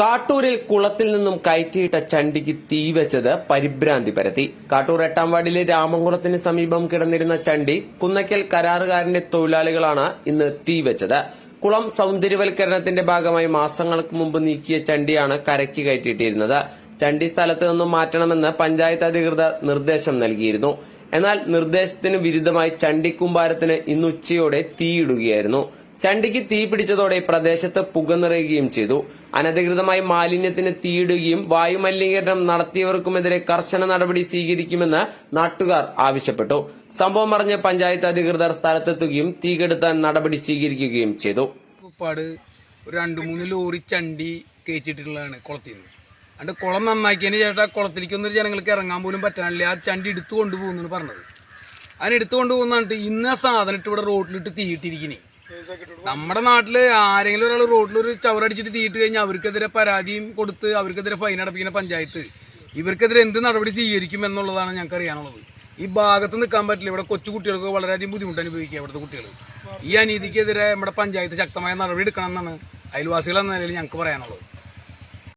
കാട്ടൂരിൽ കുളത്തിൽ നിന്നും കയറ്റിയിട്ട ചണ്ടിക്ക് തീ വെച്ചത് പരിഭ്രാന്തി പരത്തി. കാട്ടൂർ എട്ടാം വാർഡിലെ രാമംകുളത്തിന് സമീപം കിടന്നിരുന്ന ചണ്ടി കുന്നക്കൽ കരാറുകാരന്റെ തൊഴിലാളികളാണ് ഇന്ന് തീ വെച്ചത്. കുളം സൗന്ദര്യവൽക്കരണത്തിന്റെ ഭാഗമായി മാസങ്ങൾക്ക് മുമ്പ് നീക്കിയ ചണ്ടിയാണ് കരയ്ക്ക് കയറ്റിയിട്ടിരുന്നത്. ചണ്ടി സ്ഥലത്ത് നിന്നും മാറ്റണമെന്ന് പഞ്ചായത്ത് അധികൃതർ നിർദ്ദേശം നൽകിയിരുന്നു. എന്നാൽ നിർദ്ദേശത്തിന് വിരുദ്ധമായി ചണ്ടിക്കുമ്പാരത്തിന് ഇന്ന് ഉച്ചയോടെ തീയിടുകയായിരുന്നു. ചണ്ടിക്ക് തീ പിടിച്ചതോടെ പ്രദേശത്ത് പുക നിറയുകയും ചെയ്തു. അനധികൃതമായി മാലിന്യത്തിന് തീയിടുകയും വായുമലിനീകരണം നടത്തിയവർക്കുമെതിരെ കർശന നടപടി സ്വീകരിക്കുമെന്ന് നാട്ടുകാർ ആവശ്യപ്പെട്ടു. സംഭവം അറിഞ്ഞ് പഞ്ചായത്ത് അധികൃതർ സ്ഥലത്തെത്തുകയും തീ കെടുത്താൻ നടപടി സ്വീകരിക്കുകയും ചെയ്തു. രണ്ട് മൂന്ന് ലോറി ചണ്ടി കയറ്റിയിട്ടുള്ളതാണ് കുളത്തിൽ നിന്ന് അതുകൊണ്ട് കുളം നന്നാക്കിയതിന് ശേഷം ആ കുളത്തിലേക്കൊന്നും ജനങ്ങൾക്ക് ഇറങ്ങാൻ പോലും പറ്റാനില്ല. ആ ചണ്ടി എടുത്തു കൊണ്ടുപോകുന്നു പറഞ്ഞത്. അതിനെടുത്തു കൊണ്ടുപോകുന്നിട്ട് ഇന്ന് സാധനം ഇട്ട് ഇവിടെ റോഡിലിട്ട് തീയിട്ടിരിക്കണേ. നമ്മുടെ നാട്ടിൽ ആരെങ്കിലും ഒരാൾ റോഡിൽ ഒരു ചവറടിച്ചിട്ട് തീയിട്ട് കഴിഞ്ഞാൽ അവർക്കെതിരെ പരാതിയും കൊടുത്ത് അവർക്കെതിരെ ഫൈൻ അടപ്പിക്കുന്ന പഞ്ചായത്ത്. ഇവർക്കെതിരെ എന്ത് നടപടി സ്വീകരിക്കും എന്നുള്ളതാണ് ഞങ്ങൾക്ക് അറിയാനുള്ളത്. ഈ ഭാഗത്ത് നിൽക്കാൻ പറ്റില്ല. ഇവിടെ കൊച്ചു കുട്ടികൾക്ക് വളരെയധികം ബുദ്ധിമുട്ട് അനുഭവിക്കുക ഇവിടുത്തെ കുട്ടികൾ ഈ അനീതിക്കെതിരെ നമ്മുടെ പഞ്ചായത്ത് ശക്തമായ നടപടി എടുക്കണം എന്നാണ് അയൽവാസികൾ എന്ന നിലയിൽ ഞങ്ങൾക്ക് പറയാനുള്ളത്.